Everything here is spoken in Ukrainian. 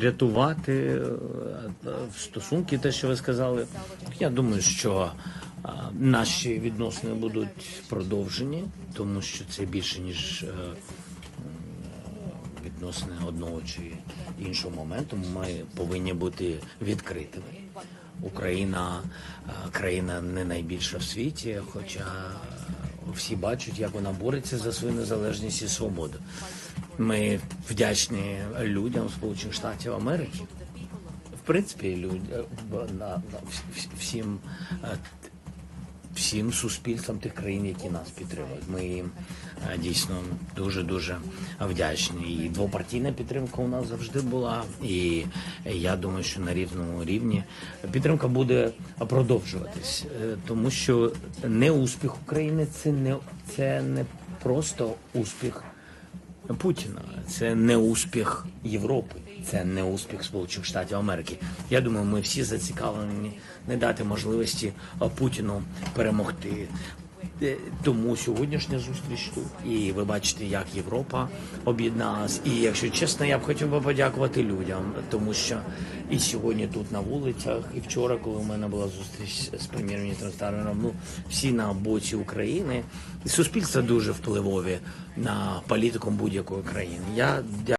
Рятувати е, стосунки, те, що ви сказали. Я думаю, що е, наші відносини будуть продовжені, тому що це більше ніж е, відносини одного чи іншого моменту. Ми повинні бути відкритими. Україна країна не найбільша в світі, хоча всі бачать, як вона бореться за свою незалежність і свободу. Ми вдячні людям Сполучених Штатів Америки. В принципі, люд... вс- всім, е, всім суспільствам тих країн, які нас підтримують. Ми їм е, дійсно дуже дуже вдячні. І двопартійна підтримка у нас завжди була. І я думаю, що на рівному рівні підтримка буде продовжуватись, Е, тому що не успіх України це не це не просто успіх. Путіна. Це не успіх Європи, це не успіх Сполучених Штатів Америки. Я думаю, ми всі зацікавлені не дати можливості Путіну перемогти. Е, Тому сьогоднішня зустріч тут. І ви бачите, як Європа об'єдналась. І якщо чесно, я б хотів би подякувати людям, тому що і сьогодні тут на вулицях, і вчора, коли у мене була зустріч з прем'єр-міністром Стармером, ну всі на боці України. І суспільство дуже впливові на політику будь-якої країни. Я